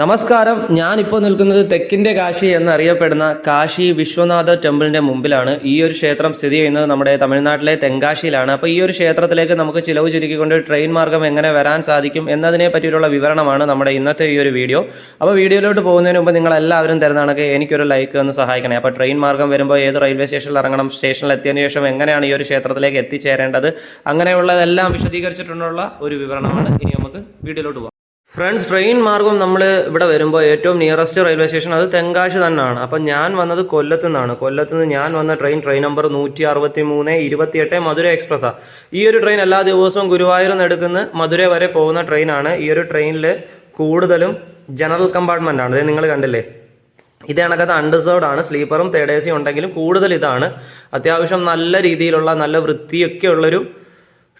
നമസ്കാരം. ഞാനിപ്പോൾ നിൽക്കുന്നത് തെക്കിന്റെ കാശി എന്നറിയപ്പെടുന്ന കാശി വിശ്വനാഥ ടെമ്പിളിന്റെ മുമ്പിലാണ്. ഈ ഒരു ക്ഷേത്രം സ്ഥിതി ചെയ്യുന്നത് നമ്മുടെ തമിഴ്നാട്ടിലെ തെങ്കാശിയിലാണ്. അപ്പോൾ ഈ ഒരു ക്ഷേത്രത്തിലേക്ക് നമുക്ക് ചിലവ് ചുരുക്കിക്കൊണ്ട് ട്രെയിൻ മാർഗം എങ്ങനെ വരാൻ സാധിക്കും എന്നതിനെ പറ്റിയിട്ടുള്ള വിവരണമാണ് നമ്മുടെ ഇന്നത്തെ ഈ ഒരു വീഡിയോ. അപ്പോൾ വീഡിയോയിലോട്ട് പോകുന്നതിന് മുമ്പ് നിങ്ങൾ എല്ലാവരും തരുന്നതാണെങ്കിൽ എനിക്കൊരു ലൈക്ക് ഒന്ന് സഹായിക്കണേ. അപ്പോൾ ട്രെയിൻ മാർഗം വരുമ്പോൾ ഏത് റെയിൽവേ സ്റ്റേഷനിൽ ഇറങ്ങണം സ്റ്റേഷനിൽ എത്തിയതിനു ശേഷം എങ്ങനെയാണ് ഈ ഒരു ക്ഷേത്രത്തിലേക്ക് എത്തിച്ചേരേണ്ടത് അങ്ങനെയുള്ളതെല്ലാം വിശദീകരിച്ചിട്ടുള്ള ഒരു വിവരണമാണ്. ഇനി നമുക്ക് വീഡിയോയിലോട്ട് പോകാം ഫ്രണ്ട്സ് ട്രെയിൻ മാർഗം നമ്മൾ ഇവിടെ വരുമ്പോൾ ഏറ്റവും നിയറസ്റ്റ് റെയിൽവേ സ്റ്റേഷൻ അത് തെങ്കാശി തന്നെയാണ്. അപ്പം ഞാൻ വന്നത് കൊല്ലത്ത് നിന്നാണ്. കൊല്ലത്ത് നിന്ന് ഞാൻ വന്ന ട്രെയിൻ ട്രെയിൻ നമ്പർ നൂറ്റി അറുപത്തി മൂന്ന് ഇരുപത്തിയെട്ട് മധുര എക്സ്പ്രസ്സാണ് ഈ ഒരു ട്രെയിൻ എല്ലാ ദിവസവും ഗുരുവായൂർ നിന്ന് എടുക്കുന്ന മധുര വരെ പോകുന്ന ട്രെയിനാണ് ഈ ഒരു ട്രെയിനിൽ കൂടുതലും ജനറൽ കമ്പാർട്ട്മെന്റ് ആണ്. ഇത് നിങ്ങൾ കണ്ടില്ലേ? ഇത് കണക്കത്ത് അൺഡിസേർവ്ഡ് ആണ്. സ്ലീപ്പറും തേർഡ് ഉണ്ടെങ്കിലും കൂടുതൽ ഇതാണ്. അത്യാവശ്യം നല്ല രീതിയിലുള്ള നല്ല വൃത്തിയൊക്കെ ഉള്ളൊരു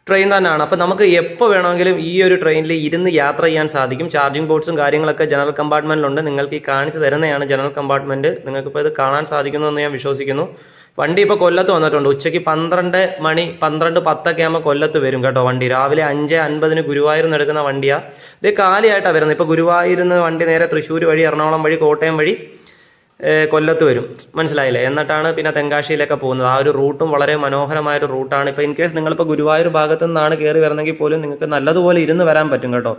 ട്രെയിൻ തന്നെയാണ്. അപ്പോൾ നമുക്ക് എപ്പോൾ വേണമെങ്കിലും ഈ ഒരു ട്രെയിനിൽ ഇരുന്ന് യാത്ര ചെയ്യാൻ സാധിക്കും. ചാർജിങ് ബോർഡ്സും കാര്യങ്ങളൊക്കെ ജനറൽ കമ്പാർട്ട്മെന്റിലുണ്ട് നിങ്ങൾക്ക് ഈ കാണിച്ചു തരുന്നതാണ് ജനറൽ കമ്പാർട്ട്മെന്റ് നിങ്ങൾക്കിപ്പോൾ ഇത് കാണാൻ സാധിക്കുന്നു ഞാൻ വിശ്വസിക്കുന്നു. വണ്ടി ഇപ്പോൾ കൊല്ലത്ത് വന്നിട്ടുണ്ട്. ഉച്ചയ്ക്ക് പന്ത്രണ്ട് മണി പന്ത്രണ്ട് പത്തൊക്കെ ആകുമ്പോൾ കൊല്ലത്ത് വരും കേട്ടോ വണ്ടി. രാവിലെ അഞ്ച് അൻപതിന് ഗുരുവായൂരിൽ നിന്ന് എടുക്കുന്ന വണ്ടിയാണ് ഇത് കാലിയായിട്ടാണ് വരുന്നത്. ഇപ്പോൾ ഗുരുവായൂരിൽ നിന്ന് വണ്ടി നേരെ തൃശ്ശൂർ വഴി എറണാകുളം വഴി കോട്ടയം വഴി. കൊല്ലത്ത് വരും. മനസ്സിലായില്ലേ? എന്നിട്ടാണ് പിന്നെ തെങ്കാശിയിലൊക്കെ പോകുന്നത്. ആ ഒരു റൂട്ടും വളരെ മനോഹരമായ ഒരു റൂട്ടാണ്. ഇപ്പോൾ ഇൻ കേസ് നിങ്ങളിപ്പോൾ ഗുരുവായൂർ ഭാഗത്തു നിന്നാണ് കയറി വരുന്നെങ്കിൽ പോലും നിങ്ങൾക്ക് നല്ലതുപോലെ ഇരുന്ന് വരാൻ പറ്റും കേട്ടോ.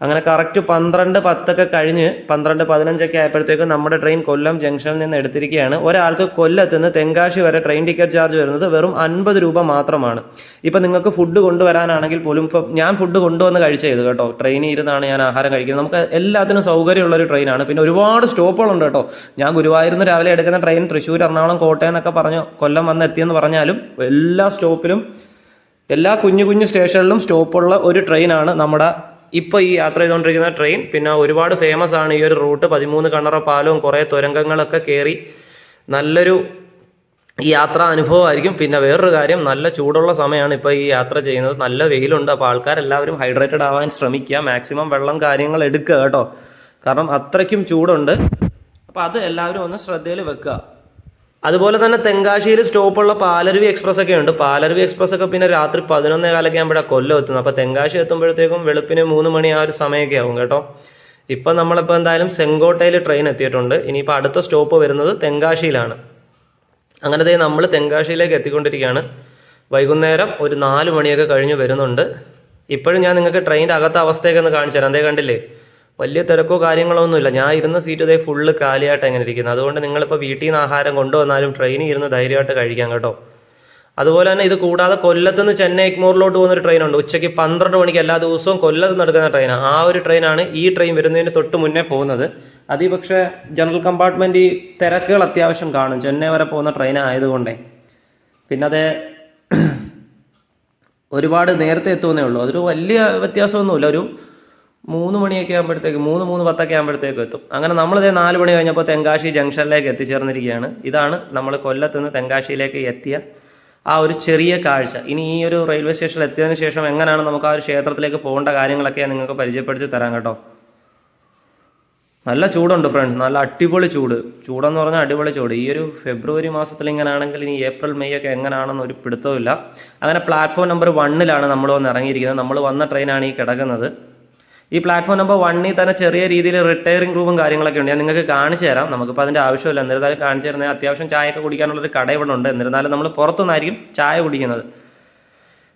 അങ്ങനെ കറക്റ്റ് പന്ത്രണ്ട് പത്തൊക്കെ കഴിഞ്ഞ് പന്ത്രണ്ട് പതിനഞ്ചൊക്കെ ആയപ്പോഴത്തേക്കും നമ്മുടെ ട്രെയിൻ കൊല്ലം ജംഗ്ഷനിൽ നിന്ന് എടുത്തിരിക്കുകയാണ്. ഒരാൾക്ക് കൊല്ലത്ത് നിന്ന് തെങ്കാശി വരെ ട്രെയിൻ ടിക്കറ്റ് ചാർജ് വരുന്നത് വെറും അൻപത് രൂപ മാത്രമാണ്. ഇപ്പം നിങ്ങൾക്ക് ഫുഡ് കൊണ്ടുവരാനാണെങ്കിൽ പോലും ഇപ്പം ഞാൻ ഫുഡ് കൊണ്ടുവന്ന് കഴിച്ചത് കേട്ടോ. ട്രെയിനിൽ ഇരുന്നാണ് ഞാൻ ആഹാരം കഴിക്കുന്നത്. നമുക്ക് എല്ലാത്തിനും സൗകര്യമുള്ള ഒരു ട്രെയിനാണ് പിന്നെ ഒരുപാട് സ്റ്റോപ്പുകളുണ്ട് കേട്ടോ. ഞാൻ ഗുരുവായൂരിൽ നിന്ന് രാവിലെ എടുക്കുന്ന ട്രെയിൻ തൃശ്ശൂർ എറണാകുളം കോട്ടയം എന്നൊക്കെ പറഞ്ഞു കൊല്ലം വന്ന് എത്തിയെന്ന് പറഞ്ഞാലും എല്ലാ സ്റ്റോപ്പിലും എല്ലാ കുഞ്ഞു കുഞ്ഞു സ്റ്റേഷനിലും സ്റ്റോപ്പുള്ള ഒരു ട്രെയിനാണ് നമ്മുടെ ഇപ്പോൾ ഈ യാത്ര ചെയ്തുകൊണ്ടിരിക്കുന്ന ട്രെയിൻ പിന്നെ ഒരുപാട് ഫേമസ് ആണ്. ഈ ഒരു റൂട്ട് പതിമൂന്ന് കണ്ണറ പാലവും കുറേ തുരങ്കങ്ങളൊക്കെ കയറി നല്ലൊരു യാത്രാ അനുഭവമായിരിക്കും. പിന്നെ വേറൊരു കാര്യം നല്ല ചൂടുള്ള സമയമാണ് ഇപ്പോൾ ഈ യാത്ര ചെയ്യുന്നത്. നല്ല വെയിലുണ്ട്. അപ്പോൾ ആൾക്കാരെല്ലാവരും ഹൈഡ്രേറ്റഡ് ആവാൻ ശ്രമിക്കുക. മാക്സിമം വെള്ളം കാര്യങ്ങൾ എടുക്കുക കേട്ടോ. കാരണം അത്രയ്ക്കും ചൂടുണ്ട്. അപ്പോൾ അത് എല്ലാവരും ഒന്ന് ശ്രദ്ധയിൽ വെക്കുക. അതുപോലെ തന്നെ തെങ്കാശിയിൽ സ്റ്റോപ്പുള്ള പാലരുവി എക്സ്പ്രസ് ഒക്കെ ഉണ്ട്. പാലരുവി എക്സ്പ്രസ് ഒക്കെ പിന്നെ രാത്രി പതിനൊന്നേ കാലൊക്കെ ആകുമ്പോഴാണ് കൊല്ലം എത്തുന്നത്. അപ്പോൾ തെങ്കാശി എത്തുമ്പോഴത്തേക്കും വെളുപ്പിന് മൂന്ന് മണി ആ ഒരു സമയമൊക്കെ ആവും കേട്ടോ. ഇപ്പം നമ്മളിപ്പോൾ എന്തായാലും സെങ്കോട്ടയിൽ ട്രെയിൻ എത്തിയിട്ടുണ്ട്. ഇനിയിപ്പോൾ അടുത്ത സ്റ്റോപ്പ് വരുന്നത് തെങ്കാശിയിലാണ്. അങ്ങനെ ദേ നമ്മൾ തെങ്കാശിയിലേക്ക് എത്തിക്കൊണ്ടിരിക്കുകയാണ്. വൈകുന്നേരം ഒരു നാല് മണിയൊക്കെ കഴിഞ്ഞ് വരുന്നുണ്ട്. ഇപ്പോഴും ഞാൻ നിങ്ങൾക്ക് ട്രെയിനിന്റെ അകത്ത അവസ്ഥയൊക്കെ ഒന്ന് കാണിച്ചു തരാം. അതേ കണ്ടില്ലേ? വലിയ തിരക്കോ കാര്യങ്ങളോ ഒന്നുമില്ല. ഞാൻ ഇരുന്ന സീറ്റ് ഇതേ ഫുള്ള് കാലിയായിട്ട് അങ്ങനെ ഇരിക്കുന്നത് അതുകൊണ്ട് നിങ്ങളിപ്പോൾ വീട്ടിൽ നിന്ന് ആഹാരം കൊണ്ടുവന്നാലും ട്രെയിനിൽ ഇരുന്ന് ധൈര്യമായിട്ട് കഴിക്കാം കേട്ടോ. അതുപോലെ തന്നെ ഇത് കൂടാതെ കൊല്ലത്ത് നിന്ന് ചെന്നൈ എക്മോറിലോട്ട് പോകുന്ന ഒരു ട്രെയിനുണ്ട് ഉച്ചയ്ക്ക് പന്ത്രണ്ട് മണിക്ക് എല്ലാ ദിവസവും കൊല്ലത്ത് നടക്കുന്ന ട്രെയിനാണ് ആ. ഒരു ട്രെയിനാണ് ഈ ട്രെയിൻ വരുന്നതിന് തൊട്ട് മുന്നേ പോകുന്നത്. അതീ പക്ഷേ ജനറൽ കമ്പാർട്ട്മെന്റ് ഈ തിരക്കുകൾ അത്യാവശ്യം കാണും. ചെന്നൈ വരെ പോകുന്ന ട്രെയിൻ ആയതുകൊണ്ടേ. പിന്നെ അത് ഒരുപാട് നേരത്തെ എത്തുന്നേ ഉള്ളൂ. അതൊരു വലിയ വ്യത്യാസമൊന്നുമില്ല. ഒരു മൂന്ന് മണിയൊക്കെ ആകുമ്പോഴത്തേക്ക് മൂന്ന് മൂന്ന് പത്തൊക്കെ ആകുമ്പോഴത്തേക്കും എത്തും. അങ്ങനെ നമ്മളിതേ നാല് മണി കഴിഞ്ഞപ്പോൾ തെങ്കാശി ജംഗ്ഷനിലേക്ക് എത്തിച്ചേർന്നിരിക്കുകയാണ്. ഇതാണ് നമ്മൾ കൊല്ലത്ത് നിന്ന് തെങ്കാശിയിലേക്ക് എത്തിയ ആ ഒരു ചെറിയ കാഴ്ച. ഇനി ഈ ഒരു റെയിൽവേ സ്റ്റേഷനിൽ എത്തിയതിന് ശേഷം എങ്ങനെയാണ് നമുക്ക് ആ ഒരു ക്ഷേത്രത്തിലേക്ക് പോകേണ്ട കാര്യങ്ങളൊക്കെ നിങ്ങൾക്ക് പരിചയപ്പെടുത്തി തരാം കേട്ടോ. നല്ല ചൂടുണ്ട് ഫ്രണ്ട്സ് നല്ല അടിപൊളി ചൂട്. ചൂടെന്ന് പറഞ്ഞാൽ അടിപൊളി ചൂട്. ഈ ഒരു ഫെബ്രുവരി മാസത്തിൽ ഇങ്ങനെയാണെങ്കിൽ ഇനി ഏപ്രിൽ മെയ് ഒക്കെ എങ്ങനെയാണെന്ന് ഒരു പിടുത്തമില്ല അങ്ങനെ പ്ലാറ്റ്ഫോം നമ്പർ വണ്ണിലാണ് നമ്മൾ വന്ന് ഇറങ്ങിയിരിക്കുന്നത്. നമ്മൾ വന്ന ട്രെയിനാണ് ഈ കിടക്കുന്നത്. ഈ പ്ലാറ്റ്ഫോം നമ്പർ വണ്ണിൽ തന്നെ ചെറിയ രീതിയിൽ റിട്ടയറിംഗ് റൂമും കാര്യങ്ങളൊക്കെ ഉണ്ട്. ഞാൻ നിങ്ങൾക്ക് കാണിച്ചു തരാം. നമുക്കിപ്പോൾ അതിന്റെ ആവശ്യമില്ല. എന്നിരുന്നാലും കാണിച്ചു തരുന്നത് അത്യാവശ്യം ചായയൊക്കെ കുടിക്കാനുള്ളൊരു കട ഇവിടെ ഉണ്ട്. എന്നിരുന്നാലും നമ്മൾ പുറത്തുനിന്നായിരിക്കും ചായ കുടിക്കുന്നത്.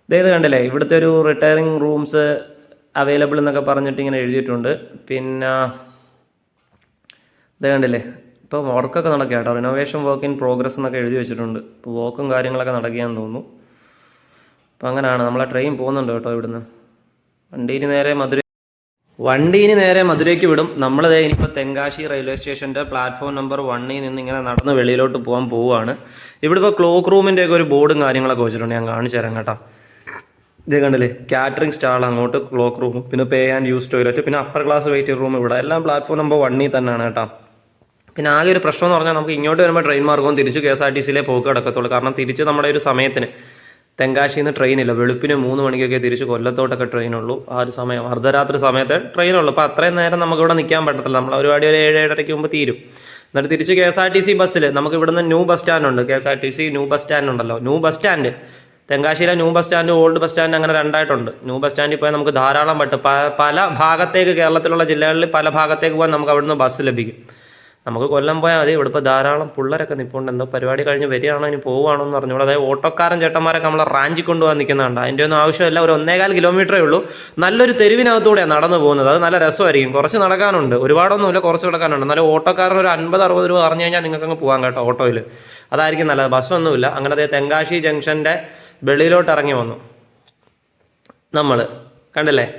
ഇതേത് കണ്ടില്ലേ? ഇവിടുത്തെ ഒരു റിട്ടയറിംഗ് റൂംസ് അവൈലബിൾ എന്നൊക്കെ പറഞ്ഞിട്ട് ഇങ്ങനെ എഴുതിയിട്ടുണ്ട്. പിന്നെ ഇത് കണ്ടില്ലേ? ഇപ്പോൾ വർക്കൊക്കെ നടക്കുക കേട്ടോ. റിനോവേഷൻ വർക്ക് ഇൻ പ്രോഗ്രസ് എന്നൊക്കെ എഴുതി വെച്ചിട്ടുണ്ട്. ഇപ്പോൾ വർക്കും കാര്യങ്ങളൊക്കെ നടക്കുകയെന്ന് തോന്നുന്നു. അപ്പോൾ അങ്ങനെയാണ്. നമ്മളെ ട്രെയിൻ പോകുന്നുണ്ട് കേട്ടോ ഇവിടുന്ന്. വണ്ടിയിൽ നേരെ മധുര വണ്ടീന് നേരെ മധുരയ്ക്ക് വിടും. നമ്മളത് ഇനിയിപ്പോൾ തെങ്കാശി റെയിൽവേ സ്റ്റേഷന്റെ പ്ലാറ്റ്ഫോം നമ്പർ വണ്ണിൽ നിന്ന് ഇങ്ങനെ നടന്ന് വെളിയിലോട്ട് പോകാൻ പോവുകയാണ് ഇവിടെ ഇപ്പോൾ ക്ലോക്ക് റൂമിന്റെ ഒക്കെ ഒരു ബോർഡും കാര്യങ്ങളൊക്കെ വെച്ചിട്ടുണ്ട്. ഞാൻ കാണിച്ചു തരാം കേട്ടോ. ഇത് കണ്ടില്ലേ? കാറ്ററിംഗ് സ്റ്റാൾ അങ്ങോട്ട് ക്ലോക്ക് റൂം പിന്നെ പേ ആൻഡ് യൂസ് ടോയ്ലറ്റ് പിന്നെ അപ്പർ ക്ലാസ് വെയിറ്റിംഗ് റൂം ഇവിടെ. എല്ലാം പ്ലാറ്റ്ഫോം നമ്പർ വണ്ണിൽ തന്നെയാണ് കേട്ടോ. പിന്നെ ആകെ ഒരു പ്രശ്നം എന്ന് പറഞ്ഞാൽ നമുക്ക് ഇങ്ങോട്ട് വരുമ്പോൾ ട്രെയിൻ മാർഗവും തിരിച്ച് കെ എസ് ആർ ടി സിയിലെ പോക്ക് കിടക്കത്തുള്ളൂ കാരണം തിരിച്ച് നമ്മുടെ ഒരു സമയത്തിന് തെങ്കാശിയിൽ നിന്ന് ട്രെയിനില്ല. വെളുപ്പിന് മൂന്ന് മണിക്കൊക്കെ തിരിച്ച് കൊല്ലത്തോട്ടൊക്കെ ട്രെയിനുള്ളൂ. ആ ഒരു സമയം അർദ്ധരാത്രി സമയത്ത് ട്രെയിനുള്ളൂ. അപ്പോൾ അത്രയും നേരം നമുക്ക് ഇവിടെ നിൽക്കാൻ പറ്റത്തില്ല. നമ്മൾ ഒരുപാട് ഒരു ഏഴ് ഏഴരയ്ക്ക് മുമ്പ് തീരും. എന്നിട്ട് തിരിച്ച് K S R T C ബസ്സിൽ നമുക്ക് ഇവിടുന്ന് ന്യൂ ബസ് സ്റ്റാൻഡ് ഉണ്ട് K S R T C new bus stand ഉണ്ടല്ലോ new bus stand. തെങ്കാശിയിലെ new bus stand old bus stand അങ്ങനെ രണ്ടായിട്ടുണ്ട്. ന്യൂ ബസ് സ്റ്റാൻഡിൽ പോയാൽ നമുക്ക് ധാരാളം പറ്റും പല ഭാഗത്തേക്ക് കേരളത്തിലുള്ള ജില്ലകളിൽ പല ഭാഗത്തേക്ക് പോകാൻ നമുക്ക് അവിടുന്ന് ബസ് ലഭിക്കും. നമുക്ക് കൊല്ലം പോയാൽ മതി. ഇവിടെ ഇപ്പോൾ ധാരാളം പിള്ളേരൊക്കെ നിൽപ്പുണ്ട് എന്തോ പരിപാടി കഴിഞ്ഞ് വരികയാണോ ഇനി പോവുകയാണോ എന്ന് പറഞ്ഞോളൂ അതായത് ഓട്ടോക്കാരൻ ചേട്ടന്മാരൊക്കെ നമ്മളെ റാഞ്ചി കൊണ്ടുപോകാൻ നിൽക്കുന്നുണ്ട്. അതിന്റെ ഒന്നും ആവശ്യമില്ല. ഒരു ഒന്നേകാൽ കിലോമീറ്ററേ ഉള്ളൂ. നല്ലൊരു തെരുവിനകത്തൂടെയാണ് നടന്നു പോകുന്നത്. അത് നല്ല രസമായിരിക്കും. കുറച്ച് നടക്കാനുണ്ട്. ഒരുപാടൊന്നുമില്ല. കുറച്ച് നടക്കാനുണ്ട്. എന്നാലും ഓട്ടോക്കാരൻ ഒരു അൻപത് അറുപത് രൂപ അറിഞ്ഞു കഴിഞ്ഞാൽ നിങ്ങൾക്ക് അങ്ങ് പോകാൻ കേട്ടോ ഓട്ടോയിൽ. അതായിരിക്കും നല്ലത്. ബസ്സൊന്നുമില്ല. അങ്ങനെ ദേ തെങ്കാശി ജംഗ്ഷന്റെ വെളിയിലോട്ട് ഇറങ്ങി വന്നു. നമ്മൾ കണ്ടില്ലേ?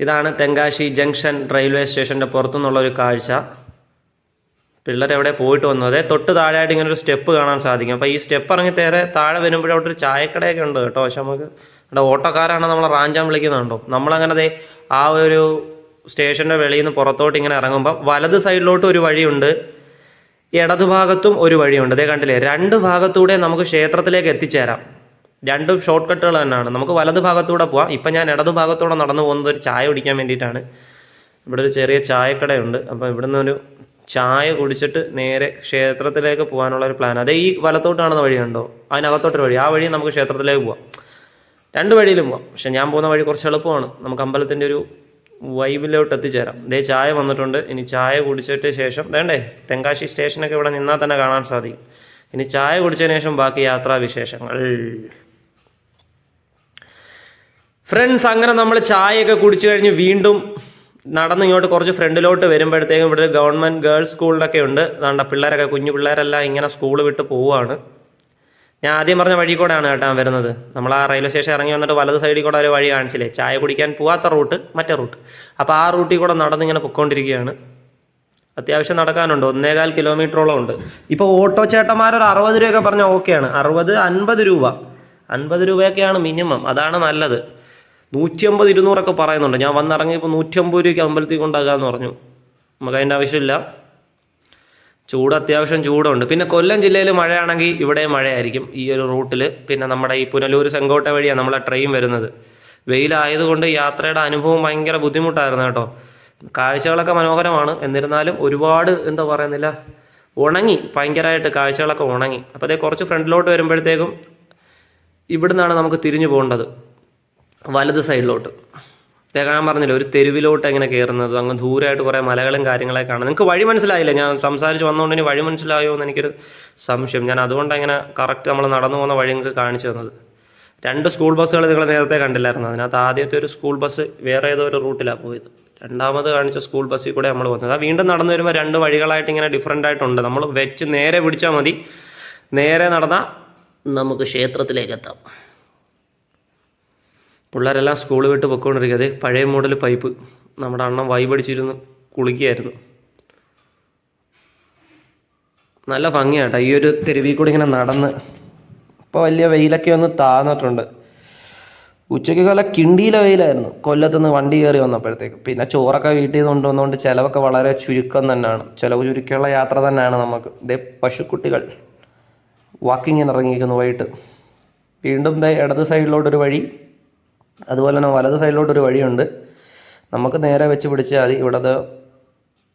ഇതാണ് തെങ്കാശി ജംഗ്ഷൻ റെയിൽവേ സ്റ്റേഷന്റെ പുറത്തുനിന്നുള്ള ഒരു കാഴ്ച. പിള്ളേർ എവിടെ പോയിട്ട് വന്നു അതേ തൊട്ട് താഴെയായിട്ട് ഇങ്ങനെ ഒരു സ്റ്റെപ്പ് കാണാൻ സാധിക്കും. അപ്പോൾ ഈ സ്റ്റെപ്പ് ഇറങ്ങി തേരെ താഴെ വരുമ്പോഴേ അവിടെ ഒരു ചായക്കടയൊക്കെ ഉണ്ട് കേട്ടോ. പക്ഷെ നമുക്ക് അവിടെ ഓട്ടോക്കാരാണ് നമ്മളെ റാഞ്ചാൻ വിളിക്കുന്നുണ്ടോ? നമ്മളങ്ങനെ ആ ഒരു സ്റ്റേഷന്റെ വെളിയിൽ നിന്ന് പുറത്തോട്ട് ഇങ്ങനെ ഇറങ്ങുമ്പോൾ വലത് സൈഡിലോട്ട് ഒരു വഴിയുണ്ട്. ഇടതുഭാഗത്തും ഒരു വഴിയുണ്ട്. അതേ കണ്ടില്ലേ? രണ്ട് ഭാഗത്തൂടെ നമുക്ക് ക്ഷേത്രത്തിലേക്ക് എത്തിച്ചേരാം. രണ്ടും ഷോർട്ട് കട്ടുകൾ തന്നെയാണ്. നമുക്ക് വലത് ഭാഗത്തൂടെ പോവാം. ഇപ്പം ഞാൻ ഇടതു ഭാഗത്തൂടെ നടന്നു പോകുന്നത് ഒരു ചായ കുടിക്കാൻ വേണ്ടിയിട്ടാണ്. ഇവിടെ ഒരു ചെറിയ ചായക്കടയുണ്ട്. അപ്പോൾ ഇവിടുന്ന് ഒരു ചായ കുടിച്ചിട്ട് നേരെ ക്ഷേത്രത്തിലേക്ക് പോകാനുള്ള ഒരു പ്ലാൻ അതേ ഈ വലത്തോട്ടാണെന്ന വഴി ഉണ്ടോ അതിനകത്തോട്ടൊരു വഴി. ആ വഴി നമുക്ക് ക്ഷേത്രത്തിലേക്ക് പോവാം. രണ്ട് വഴിയിലും പോവാം. പക്ഷെ ഞാൻ പോകുന്ന വഴി കുറച്ച് എളുപ്പമാണ്. നമുക്ക് അമ്പലത്തിന്റെ ഒരു വൈബിലോട്ട് എത്തിച്ചേരാം. ദേ ചായ വന്നിട്ടുണ്ട്. ഇനി ചായ കുടിച്ചിട്ട് ശേഷം വേണ്ടേ? തെങ്കാശി സ്റ്റേഷനൊക്കെ ഇവിടെ നിന്നാൽ തന്നെ കാണാൻ സാധിക്കും. ഇനി ചായ കുടിച്ചതിന് ശേഷം ബാക്കി യാത്രാ വിശേഷങ്ങൾ. ഫ്രണ്ട്സ് അങ്ങനെ നമ്മൾ ചായയൊക്കെ കുടിച്ചു കഴിഞ്ഞ് വീണ്ടും നടന്ന് ഇങ്ങോട്ട് കുറച്ച് ഫ്രണ്ടിലോട്ട് വരുമ്പോഴത്തേക്കും ഇവിടെ ഗവൺമെന്റ് ഗേൾസ് സ്കൂളിലൊക്കെ ഉണ്ട്. അതുകൊണ്ട് പിള്ളേരൊക്കെ കുഞ്ഞു പിള്ളേരെല്ലാം ഇങ്ങനെ സ്കൂൾ വിട്ട് പോവുകയാണ്. ഞാൻ ആദ്യം പറഞ്ഞ വഴി കൂടെയാണ് കേട്ടോ വരുന്നത്. നമ്മൾ ആ റെയിൽവേ സ്റ്റേഷൻ ഇറങ്ങി വന്നിട്ട് വലത് സൈഡിൽ കൂടെ ഒരു വഴി കാണിച്ചില്ലേ? ചായ കുടിക്കാൻ പോവാത്ത റൂട്ട് മറ്റേ റൂട്ട്. അപ്പോൾ ആ റൂട്ടിൽ കൂടെ നടന്നിങ്ങനെ പൊയ്ക്കൊണ്ടിരിക്കുകയാണ് അത്യാവശ്യം നടക്കാനുണ്ട്. ഒന്നേകാൽ കിലോമീറ്ററോളം ഉണ്ട്. ഇപ്പോൾ ഓട്ടോ ചേട്ടന്മാരൊരു അറുപത് രൂപയൊക്കെ പറഞ്ഞാൽ ഓക്കെയാണ്. അറുപത് അൻപത് രൂപ. അൻപത് രൂപയൊക്കെയാണ് മിനിമം. അതാണ് നല്ലത്. നൂറ്റിയമ്പത് ഇരുന്നൂറൊക്കെ പറയുന്നുണ്ട്. ഞാൻ വന്നിറങ്ങിയപ്പോൾ നൂറ്റിയമ്പത് രൂപയ്ക്ക് അമ്പലത്തിൽ കൊണ്ടാകാമെന്ന് പറഞ്ഞു. നമുക്ക് അതിന്റെ ആവശ്യമില്ല. ചൂട് അത്യാവശ്യം ചൂടുണ്ട്. പിന്നെ കൊല്ലം ജില്ലയിൽ മഴയാണെങ്കിൽ ഇവിടെ മഴയായിരിക്കും ഈ ഒരു റൂട്ടിൽ. പിന്നെ നമ്മുടെ ഈ പുനലൂർ ചെങ്കോട്ട വഴിയാണ് നമ്മളെ ട്രെയിൻ വരുന്നത്. വെയിലായതുകൊണ്ട് യാത്രയുടെ അനുഭവം ഭയങ്കര ബുദ്ധിമുട്ടായിരുന്നു കേട്ടോ. കാഴ്ചകളൊക്കെ മനോഹരമാണ്. എന്നിരുന്നാലും ഒരുപാട് എന്താ പറയുന്നില്ല ഉണങ്ങി. ഭയങ്കരമായിട്ട് കാഴ്ചകളൊക്കെ ഉണങ്ങി. അപ്പോൾ കുറച്ച് ഫ്രണ്ടിലോട്ട് വരുമ്പോഴത്തേക്കും ഇവിടുന്നാണ് നമുക്ക് തിരിഞ്ഞു പോകേണ്ടത്. വലത് സൈഡിലോട്ട്. ഞാൻ പറഞ്ഞില്ല ഒരു തെരുവിലോട്ട് എങ്ങനെ കയറുന്നത് അങ്ങ് ദൂരമായിട്ട് കുറേ മലകളും കാര്യങ്ങളൊക്കെ കാണാം നിങ്ങൾക്ക് വഴി മനസ്സിലായില്ല? ഞാൻ സംസാരിച്ച് വന്നുകൊണ്ട് ഇനി വഴി മനസ്സിലായോ എന്ന് എനിക്കൊരു സംശയം. ഞാൻ അതുകൊണ്ട് അങ്ങനെ കറക്റ്റ് നമ്മൾ നടന്നു പോകുന്ന വഴി നിങ്ങൾക്ക് കാണിച്ചു തന്നത്. രണ്ട് സ്കൂൾ ബസ്സുകൾ നിങ്ങൾ നേരത്തെ കണ്ടില്ലായിരുന്നു? അതിനകത്ത് ആദ്യത്തെ ഒരു സ്കൂൾ ബസ് വേറെ ഏതോ ഒരു റൂട്ടിലാണ് പോയത്. രണ്ടാമത് കാണിച്ച സ്കൂൾ ബസ്സിൽ കൂടെ നമ്മൾ വന്നത്. ആ വീണ്ടും നടന്നു വരുമ്പോൾ രണ്ട് വഴികളായിട്ട് ഇങ്ങനെ ഡിഫറെന്റ് ആയിട്ടുണ്ട്. നമ്മൾ വെച്ച് നേരെ പിടിച്ചാൽ മതി. നേരെ നടന്നാൽ നമുക്ക് ക്ഷേത്രത്തിലേക്ക് എത്താം. പിള്ളേരെല്ലാം സ്കൂൾ വിട്ട് പൊയ്ക്കൊണ്ടിരിക്കുക. അതേ പഴയ മോഡൽ പൈപ്പ്. നമ്മുടെ അണ്ണൻ വൈബടിച്ചിരുന്ന് കുളിക്കുകയായിരുന്നു. നല്ല ഭംഗിയാട്ടോ. ഈ ഒരു തെരുവിൽ കൂടി ഇങ്ങനെ നടന്ന്. ഇപ്പോൾ വലിയ വെയിലൊക്കെ ഒന്ന് താന്നിട്ടുണ്ട്. ഉച്ചയ്ക്ക് കാല കിണ്ടിയിലെ വെയിലായിരുന്നു. കൊല്ലത്തുനിന്ന് വണ്ടി കയറി വന്നപ്പോഴത്തേക്ക്. പിന്നെ ചോറൊക്കെ വീട്ടിൽ നിന്ന് കൊണ്ടുവന്നുകൊണ്ട് ചിലവൊക്കെ വളരെ ചുരുക്കം തന്നെയാണ്. ചിലവ് ചുരുക്കമുള്ള യാത്ര തന്നെയാണ് നമുക്ക്. ഇതേ പശുക്കുട്ടികൾ വാക്കിങ്ങിന് ഇറങ്ങിയിരിക്കുന്നു വൈകിട്ട്. വീണ്ടും ദേ ഇടത് സൈഡിലോട്ടൊരു വഴി. അതുപോലെ തന്നെ വലത് സൈഡിലോട്ടൊരു വഴിയുണ്ട്. നമുക്ക് നേരെ വെച്ച് പിടിച്ചാൽ മതി. ഇവിടെ അത്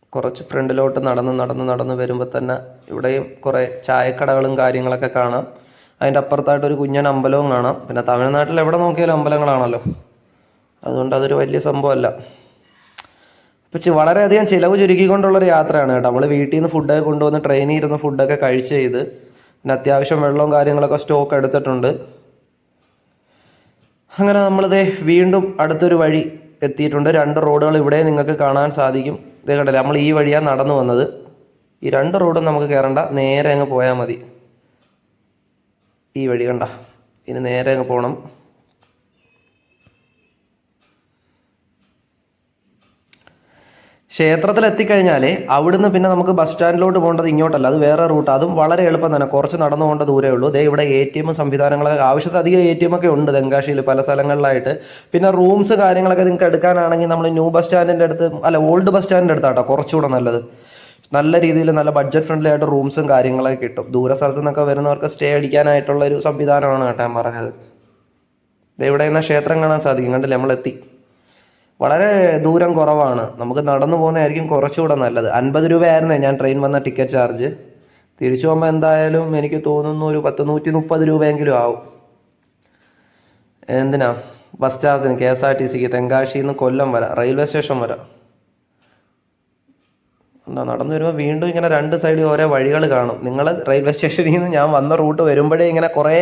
കുറച്ച് ഫ്രണ്ടിലോട്ട് നടന്ന് നടന്ന് നടന്ന് വരുമ്പോൾ തന്നെ ഇവിടെയും കുറേ ചായക്കടകളും കാര്യങ്ങളൊക്കെ കാണാം. അതിന്റെ അപ്പുറത്തായിട്ട് ഒരു കുഞ്ഞൻ അമ്പലവും കാണാം. പിന്നെ തമിഴ്നാട്ടിൽ എവിടെ നോക്കിയാലും അമ്പലങ്ങളാണല്ലോ. അതുകൊണ്ട് അതൊരു വലിയ സംഭവമല്ല. ചി- വളരെയധികം ചിലവ് ചുരുക്കിക്കൊണ്ടുള്ളൊരു യാത്രയാണ് കേട്ടോ. നമ്മൾ വീട്ടിൽ നിന്ന് ഫുഡൊക്കെ കൊണ്ടുവന്ന് ട്രെയിനിൽ ഇരുന്ന് ഫുഡൊക്കെ കഴിച്ച് ചെയ്ത് പിന്നെ അത്യാവശ്യം വെള്ളവും കാര്യങ്ങളൊക്കെ സ്റ്റോക്ക് എടുത്തിട്ടുണ്ട്. അങ്ങനെ നമ്മളിതേ വീണ്ടും അടുത്തൊരു വഴി എത്തിയിട്ടുണ്ട്. രണ്ട് റോഡുകൾ ഇവിടെ നിങ്ങൾക്ക് കാണാൻ സാധിക്കും. ഇതേ കണ്ടല്ലേ നമ്മൾ ഈ വഴിയാണ് നടന്നു വന്നത്. ഈ രണ്ട് റോഡും നമുക്ക് കയറണ്ട നേരെ അങ്ങ് പോയാൽ മതി. ഈ വഴി കണ്ട. ഇനി നേരെ അങ്ങ് പോകണം ക്ഷേത്രത്തിൽ എത്തിക്കഴിഞ്ഞാൽ അവിടുന്ന് പിന്നെ നമുക്ക് ബസ് സ്റ്റാൻഡിലോട്ട് പോകേണ്ടത് ഇങ്ങോട്ടല്ല. അത് വേറെ റൂട്ട്. അതും വളരെ എളുപ്പം തന്നെ. കുറച്ച് നടന്നു പോകേണ്ട ദൂരമേ ഉള്ളൂ. ദേ ഇവിടെ എ ടി എം സംവിധാനങ്ങളൊക്കെ ആവശ്യത്തിലധികം എ ടി എം ഒക്കെ ഉണ്ട് തെങ്കാശിയിൽ പല സ്ഥലങ്ങളിലായിട്ട്. പിന്നെ റൂംസ് കാര്യങ്ങളൊക്കെ നിങ്ങൾക്ക് എടുക്കാനാണെങ്കിൽ നമ്മൾ ന്യൂ ബസ് സ്റ്റാൻഡിന്റെ അടുത്ത് അല്ല ഓൾഡ് ബസ് സ്റ്റാൻഡിന്റെ അടുത്താട്ടോ കുറച്ചുകൂടെ നല്ലത്. നല്ല രീതിയിൽ നല്ല ബഡ്ജറ്റ് ഫ്രണ്ട്ലി ആയിട്ട് റൂംസും കാര്യങ്ങളൊക്കെ കിട്ടും. ദൂര സ്ഥലത്തു നിന്നൊക്കെ വരുന്നവർക്ക് സ്റ്റേ അടിക്കാനായിട്ടുള്ള ഒരു സംവിധാനമാണ് കേട്ടോ ഞാൻ പറഞ്ഞത്. ഇവിടെ നിന്ന് ക്ഷേത്രം കാണാൻ സാധിക്കും. കണ്ടില്ലേ? നമ്മളെത്തി. വളരെ ദൂരം കുറവാണ്. നമുക്ക് നടന്നു പോകുന്നതായിരിക്കും കുറച്ചുകൂടെ നല്ലത്. അൻപത് രൂപയായിരുന്നേ ഞാൻ ട്രെയിൻ വന്ന ടിക്കറ്റ് ചാർജ് തിരിച്ചു പോകുമ്പോൾ എന്തായാലും എനിക്ക് തോന്നുന്നു ഒരു പത്ത് നൂറ്റി മുപ്പത് രൂപയെങ്കിലും ആവും. എന്തിനാ? ബസ് ചാർജിന് കെ എസ് ആർ ടി സിക്ക് തെങ്കാശിയിൽ നിന്ന് കൊല്ലം വരാം. റെയിൽവേ സ്റ്റേഷൻ വരെ. നടന്നു വരുമ്പോൾ വീണ്ടും ഇങ്ങനെ രണ്ട് സൈഡിൽ ഓരോ വഴികൾ കാണും. നിങ്ങൾ റെയിൽവേ സ്റ്റേഷനിൽ നിന്ന് ഞാൻ വന്ന റൂട്ട് വരുമ്പോഴേ ഇങ്ങനെ കുറേ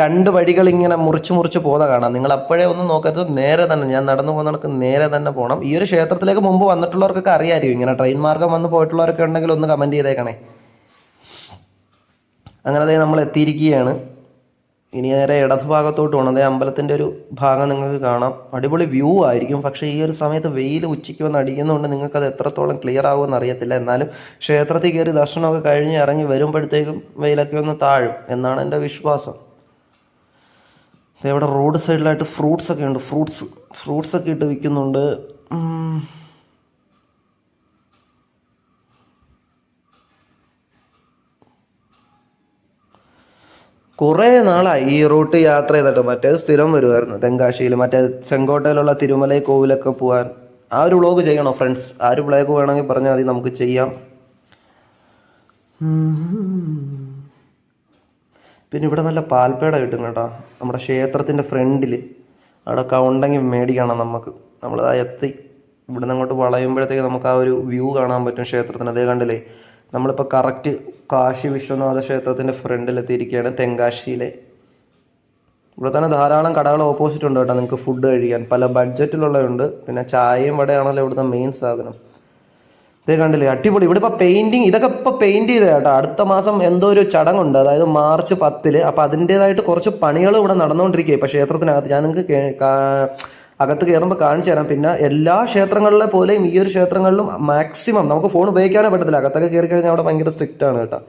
രണ്ട് വഴികൾ ഇങ്ങനെ മുറിച്ച് മുറിച്ച് പോകുന്ന കാണാം. നിങ്ങൾ അപ്പോഴേ ഒന്നും നോക്കരുത്. നേരെ തന്നെ ഞാൻ നടന്നു പോകുന്നവർക്ക് നേരെ തന്നെ പോകണം ഈ ഒരു ക്ഷേത്രത്തിലേക്ക് മുമ്പ് വന്നിട്ടുള്ളവർക്കൊക്കെ അറിയാമായിരിക്കും ഇങ്ങനെ ട്രെയിൻ മാർഗം വന്ന് പോയിട്ടുള്ളവരൊക്കെ ഉണ്ടെങ്കിൽ ഒന്ന് കമന്റ് ചെയ്തേക്കണേ. അങ്ങനെ നമ്മൾ എത്തിയിരിക്കുകയാണ്. ഇനി നേരെ ഇടതുഭാഗത്തോട്ട് പോകണം അതേ അമ്പലത്തിന്റെ ഒരു ഭാഗം നിങ്ങൾക്ക് കാണാം. അടിപൊളി വ്യൂ ആയിരിക്കും. പക്ഷേ ഈ ഒരു സമയത്ത് വെയിൽ ഉച്ചയ്ക്ക് വന്ന് അടിക്കുന്നതുകൊണ്ട് നിങ്ങൾക്കത് എത്രത്തോളം ക്ലിയർ ആകുമെന്ന് അറിയത്തില്ല. എന്നാലും ക്ഷേത്രത്തിൽ കയറി ദർശനമൊക്കെ കഴിഞ്ഞ് ഇറങ്ങി വരുമ്പോഴത്തേക്കും വെയിലൊക്കെ ഒന്ന് താഴും എന്നാണ് എന്റെ വിശ്വാസം. ഇവിടെ റോഡ് സൈഡിലായിട്ട് ഫ്രൂട്ട്സ് ഒക്കെ ഉണ്ട്. ഫ്രൂട്ട്സ് ഫ്രൂട്ട്സ് ഒക്കെ ഇട്ട് വിൽക്കുന്നുണ്ട്. കുറേ നാളായി ഈ റൂട്ട് യാത്ര ചെയ്തിട്ട് മറ്റേത് സ്ഥിരം വരുമായിരുന്നു തെങ്കാശിയിൽ മറ്റേ ചെങ്കോട്ടയിലുള്ള തിരുമല കോവിലൊക്കെ പോകാൻ ആ ഒരു വ്ളോഗ് ചെയ്യണോ ഫ്രണ്ട്സ് ആ ഒരു വ്ളോഗ് വേണമെങ്കിൽ പറഞ്ഞാൽ മതി നമുക്ക് ചെയ്യാം. പിന്നെ ഇവിടെ നല്ല പാൽപ്പേട കിട്ടും കേട്ടോ. നമ്മുടെ ക്ഷേത്രത്തിന്റെ ഫ്രണ്ടിൽ അവിടെ ഒക്കെ ഉണ്ടെങ്കിൽ മേടിക്കണം നമുക്ക്. നമ്മളത് എത്തി. ഇവിടെ നിന്ന് അങ്ങോട്ട് വളയുമ്പോഴത്തേക്ക് നമുക്ക് ആ ഒരു വ്യൂ കാണാൻ പറ്റും ക്ഷേത്രത്തിന്. അതേ കണ്ടില്ലേ? നമ്മളിപ്പോൾ കറക്റ്റ് കാശി വിശ്വനാഥ ക്ഷേത്രത്തിന്റെ ഫ്രണ്ടിലെത്തിയിരിക്കുകയാണ് തെങ്കാശിയിലെ. ഇവിടെ തന്നെ ധാരാളം കടകൾ ഓപ്പോസിറ്റ് ഉണ്ട് കേട്ടോ നിങ്ങൾക്ക് ഫുഡ് കഴിക്കാൻ. പല ബഡ്ജറ്റിലുള്ളതുണ്ട് പിന്നെ ചായയും വടയാണല്ലോ ഇവിടുത്തെ മെയിൻ സാധനം. ഇതേ കണ്ടില്ലേ അടിപൊളി. ഇവിടെ ഇപ്പോൾ പെയിന്റിങ് ഇതൊക്കെ ഇപ്പോൾ പെയിന്റ് ചെയ്ത കേട്ടോ. അടുത്ത മാസം എന്തോ ഒരു ചടങ്ങുണ്ട്. അതായത് മാർച്ച് പത്തിൽ അപ്പോൾ അതിന്റേതായിട്ട് കുറച്ച് പണികൾ ഇവിടെ നടന്നുകൊണ്ടിരിക്കുകയാണ് ഇപ്പോൾ ക്ഷേത്രത്തിനകത്ത്. ഞാൻ നിങ്ങൾക്ക് അകത്ത് കയറുമ്പോൾ കാണിച്ചു തരാം. പിന്നെ എല്ലാ ക്ഷേത്രങ്ങളിലെ പോലെയും ഈ ഒരു ക്ഷേത്രങ്ങളിലും മാക്സിമം നമുക്ക് ഫോൺ ഉപയോഗിക്കാനേ പറ്റത്തില്ല. അകത്തൊക്കെ കയറി കഴിഞ്ഞാൽ അവിടെ ഭയങ്കര സ്ട്രിക്റ്റ് ആണ് കേട്ടോ.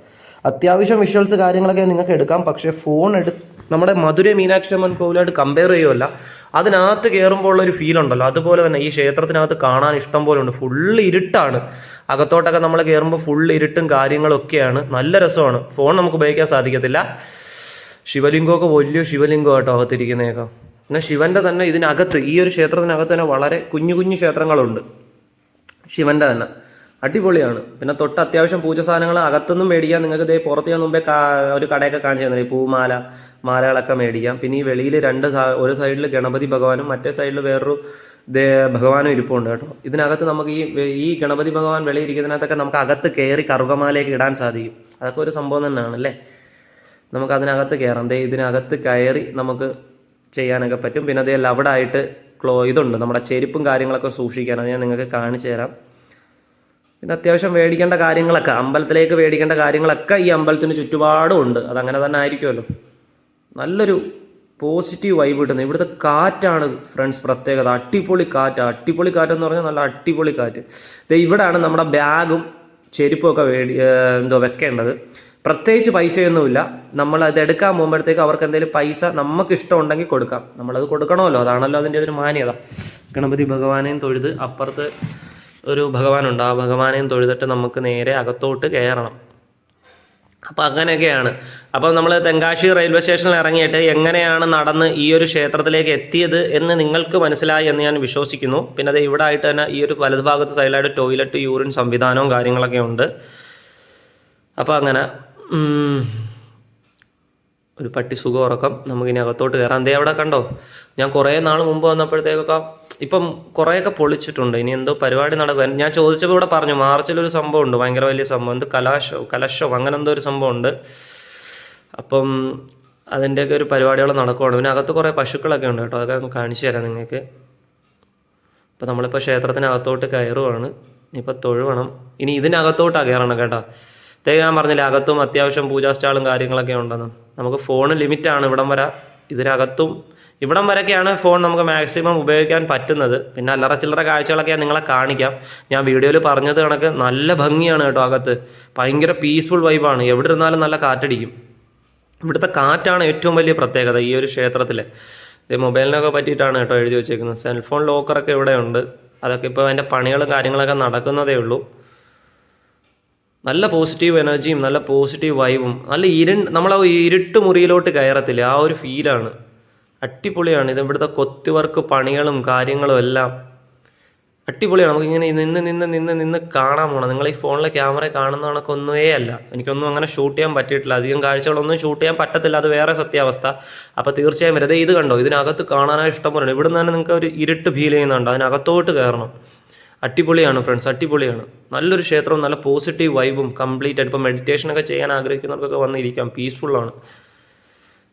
അത്യാവശ്യം വിഷ്വൽസ് കാര്യങ്ങളൊക്കെ നിങ്ങൾക്ക് എടുക്കാം. പക്ഷേ ഫോൺ എടു നമ്മുടെ മധുര മീനാക്ഷി അമ്മൻ കോവിലായിട്ട് കമ്പയർ ചെയ്യുമല്ല അതിനകത്ത് കയറുമ്പോൾ ഉള്ള ഒരു ഫീൽ ഉണ്ടല്ലോ. അതുപോലെ തന്നെ ഈ ക്ഷേത്രത്തിനകത്ത് കാണാൻ ഇഷ്ടം പോലെ ഉണ്ട്. ഫുള്ള് ഇരുട്ടാണ്. അകത്തോട്ടൊക്കെ നമ്മൾ കയറുമ്പോൾ ഫുള്ള് ഇരുട്ടും കാര്യങ്ങളൊക്കെയാണ്. നല്ല രസമാണ്. ഫോൺ നമുക്ക് ഉപയോഗിക്കാൻ സാധിക്കത്തില്ല. ശിവലിംഗമൊക്കെ വലിയ ശിവലിംഗം കേട്ടോ അകത്തിരിക്കുന്നതൊക്കെ. പിന്നെ ശിവന്റെ തന്നെ ഇതിനകത്ത് ഈ ഒരു ക്ഷേത്രത്തിനകത്ത് തന്നെ വളരെ കുഞ്ഞു കുഞ്ഞു ക്ഷേത്രങ്ങളുണ്ട്. ശിവന്റെ തന്നെ. അടിപൊളിയാണ്. പിന്നെ തൊട്ട് അത്യാവശ്യം പൂജ സാധനങ്ങൾ അകത്തുനിന്നും മേടിക്കാൻ നിങ്ങൾക്ക് ഇതേ പുറത്ത് ഞാൻ മുമ്പേ ഒരു കടയൊക്കെ കാണിച്ചു തന്നെ പൂമാല മാലകളൊക്കെ മേടിക്കാം. പിന്നെ ഈ വെളിയിൽ രണ്ട് ഒരു സൈഡിൽ ഗണപതി ഭഗവാനും മറ്റേ സൈഡിൽ വേറൊരു ഭഗവാനും ഇരിപ്പുണ്ട് കേട്ടോ. ഇതിനകത്ത് നമുക്ക് ഈ ഈ ഗണപതി ഭഗവാൻ വെളിയിരിക്കുന്നതിനകത്തൊക്കെ നമുക്ക് അകത്ത് കയറി കറുകമാലയൊക്കെ ഇടാൻ സാധിക്കും. അതൊക്കെ ഒരു സംഭവം തന്നെയാണ് അല്ലേ? നമുക്ക് അതിനകത്ത് കയറാം. ദേ ഇതിനകത്ത് കയറി നമുക്ക് ചെയ്യാനൊക്കെ പറ്റും. പിന്നെ അതേ ലവഡായിട്ട് ക്ലോ ഇതുണ്ട്. നമ്മുടെ ചെരുപ്പും കാര്യങ്ങളൊക്കെ സൂക്ഷിക്കാൻ. അത് ഞാൻ നിങ്ങൾക്ക് കാണിച്ചു തരാം. പിന്നെ അത്യാവശ്യം മേടിക്കേണ്ട കാര്യങ്ങളൊക്കെ അമ്പലത്തിലേക്ക് മേടിക്കേണ്ട കാര്യങ്ങളൊക്കെ ഈ അമ്പലത്തിന് ചുറ്റുപാടും ഉണ്ട്. അതങ്ങനെ തന്നെ ആയിരിക്കുമല്ലോ. നല്ലൊരു പോസിറ്റീവ് വൈബ് കിട്ടുന്നത് ഇവിടുത്തെ കാറ്റാണ് ഫ്രണ്ട്സ് പ്രത്യേകത. അടിപൊളി കാറ്റ്. അടിപൊളി കാറ്റ് എന്ന് പറഞ്ഞാൽ നല്ല അടിപൊളി കാറ്റ്. ഇവിടാണ് നമ്മുടെ ബാഗും ചെരുപ്പും ഒക്കെ എന്തോ വെക്കേണ്ടത്. പ്രത്യേകിച്ച് പൈസയൊന്നുമില്ല. നമ്മൾ അത് എടുക്കാൻ പോകുമ്പോഴത്തേക്ക് അവർക്ക് എന്തെങ്കിലും പൈസ നമുക്ക് ഇഷ്ടമുണ്ടെങ്കിൽ കൊടുക്കാം. നമ്മളത് കൊടുക്കണമല്ലോ. അതാണല്ലോ അതിന്റെ ഒരു മാന്യത. ഗണപതി ഭഗവാനെയും തൊഴുത് അപ്പുറത്ത് ഒരു ഭഗവാനുണ്ട്. ആ ഭഗവാനെയും തൊഴുതിട്ട് നമുക്ക് നേരെ അകത്തോട്ട് കയറണം. അപ്പോൾ അങ്ങനെയൊക്കെയാണ്. അപ്പോൾ നമ്മൾ തെങ്കാശി റെയിൽവേ സ്റ്റേഷനിൽ ഇറങ്ങിയിട്ട് എങ്ങനെയാണ് നടന്ന് ഈ ഒരു ക്ഷേത്രത്തിലേക്ക് എത്തിയത് എന്ന് നിങ്ങൾക്ക് മനസ്സിലായി എന്ന് ഞാൻ വിശ്വസിക്കുന്നു. പിന്നെ അത് ഇവിടെ ആയിട്ട് തന്നെ ഈ ഒരു വലതുഭാഗത്ത് സൈഡിലായിട്ട് ടോയ്ലറ്റ് യൂറിൻ സംവിധാനവും കാര്യങ്ങളൊക്കെ ഉണ്ട്. അപ്പോൾ അങ്ങനെ ഒരു പട്ടി സുഖം ഉറക്കം. നമുക്കിനി അകത്തോട്ട് കയറാം. ദേ അവിടെ കണ്ടോ? ഞാൻ കുറേ നാൾ മുമ്പ് വന്നപ്പോഴത്തേക്കൊക്കെ ഇപ്പം കുറേയൊക്കെ പൊളിച്ചിട്ടുണ്ട്. ഇനി എന്തോ പരിപാടി നടക്കുക ഞാൻ ചോദിച്ചപ്പോൾ ഇവിടെ പറഞ്ഞു മാർച്ചിലൊരു സംഭവം ഉണ്ട് ഭയങ്കര വലിയ സംഭവം. എന്ത് കലാശോ കലശോ അങ്ങനെ എന്തോ ഒരു സംഭവം ഉണ്ട് അപ്പം അതിന്റെയൊക്കെ ഒരു പരിപാടികൾ നടക്കുവാണ്. പിന്നെ അകത്ത് കുറേ പശുക്കളൊക്കെ ഉണ്ട് കേട്ടോ. അതൊക്കെ കാണിച്ചു തരാം നിങ്ങൾക്ക്. അപ്പോൾ നമ്മളിപ്പോൾ ക്ഷേത്രത്തിനകത്തോട്ട് കയറുവാണ്. ഇനിയിപ്പോൾ തൊഴുവണം. ഇനി ഇതിനകത്തോട്ടാണ് കയറണം കേട്ടോ. തേ ഞാൻ പറഞ്ഞില്ലേ അകത്തും അത്യാവശ്യം പൂജാ സ്റ്റാളും കാര്യങ്ങളൊക്കെ ഉണ്ടെന്ന്. നമുക്ക് ഫോൺ ലിമിറ്റാണ് ഇവിടം വരെ ഇതിനകത്തും ഇവിടം വരെയൊക്കെയാണ് ഫോൺ നമുക്ക് മാക്സിമം ഉപയോഗിക്കാൻ പറ്റുന്നത്. പിന്നെ അല്ലറ ചില്ലറ കാഴ്ചകളൊക്കെ നിങ്ങളെ കാണിക്കാം. ഞാൻ വീഡിയോയിൽ പറഞ്ഞത് കണക്ക് നല്ല ഭംഗിയാണ് കേട്ടോ അകത്ത്. ഭയങ്കര പീസ്ഫുൾ വൈബാണ് എവിടെ ഇരുന്നാലും നല്ല കാറ്റടിക്കും. ഇവിടുത്തെ കാറ്റാണ് ഏറ്റവും വലിയ പ്രത്യേകത ഈ ഒരു ക്ഷേത്രത്തിൽ മൊബൈലിനൊക്കെ പറ്റിയിട്ടാണ് കേട്ടോ എഴുതി വെച്ചേക്കുന്നത്. സെൽഫോൺ ലോക്കറൊക്കെ ഇവിടെ ഉണ്ട് അതൊക്കെ ഇപ്പോൾ അതിന്റെ പണികളും കാര്യങ്ങളൊക്കെ നടക്കുന്നതേ ഉള്ളൂ. നല്ല പോസിറ്റീവ് എനർജിയും നല്ല പോസിറ്റീവ് വൈബും നല്ല ഇരു നമ്മൾ ആ ഇരുട്ട് മുറിയിലോട്ട് കയറത്തില്ല? ആ ഒരു ഫീലാണ് അടിപൊളിയാണ്. ഇത് ഇവിടുത്തെ കൊത്തുവർക്ക് പണികളും കാര്യങ്ങളും എല്ലാം അടിപൊളിയാണ്. നമുക്കിങ്ങനെ നിന്ന് നിന്ന് നിന്ന് നിന്ന് കാണാൻ പോകണം നിങ്ങൾ ഈ ഫോണിലെ ക്യാമറ കാണുന്ന കണക്കൊന്നുമേ അല്ല. എനിക്കൊന്നും അങ്ങനെ ഷൂട്ട് ചെയ്യാൻ പറ്റിയിട്ടില്ല. അധികം കാഴ്ചകളൊന്നും ഷൂട്ട് ചെയ്യാൻ പറ്റത്തില്ല. അത് വേറെ സത്യാവസ്ഥ. അപ്പോൾ തീർച്ചയായും വരും ദേ ഇത് കണ്ടോ? ഇതിനകത്ത് കാണാനായി ഇഷ്ടം പോലെ ഇവിടുന്ന് തന്നെ നിങ്ങൾക്ക് ഒരു ഇരുട്ട് ഫീൽ ചെയ്യുന്നുണ്ട്. അതിനകത്തോട്ട് കയറണം. അടിപൊളിയാണ് ഫ്രണ്ട്സ് അടിപൊളിയാണ്. നല്ലൊരു ക്ഷേത്രവും നല്ല പോസിറ്റീവ് വൈബും കംപ്ലീറ്റ് ആയിട്ട് ഇപ്പോൾ മെഡിറ്റേഷനൊക്കെ ചെയ്യാൻ ആഗ്രഹിക്കുന്നവർക്കൊക്കെ വന്നിരിക്കാം. പീസ്ഫുള്ളാണ്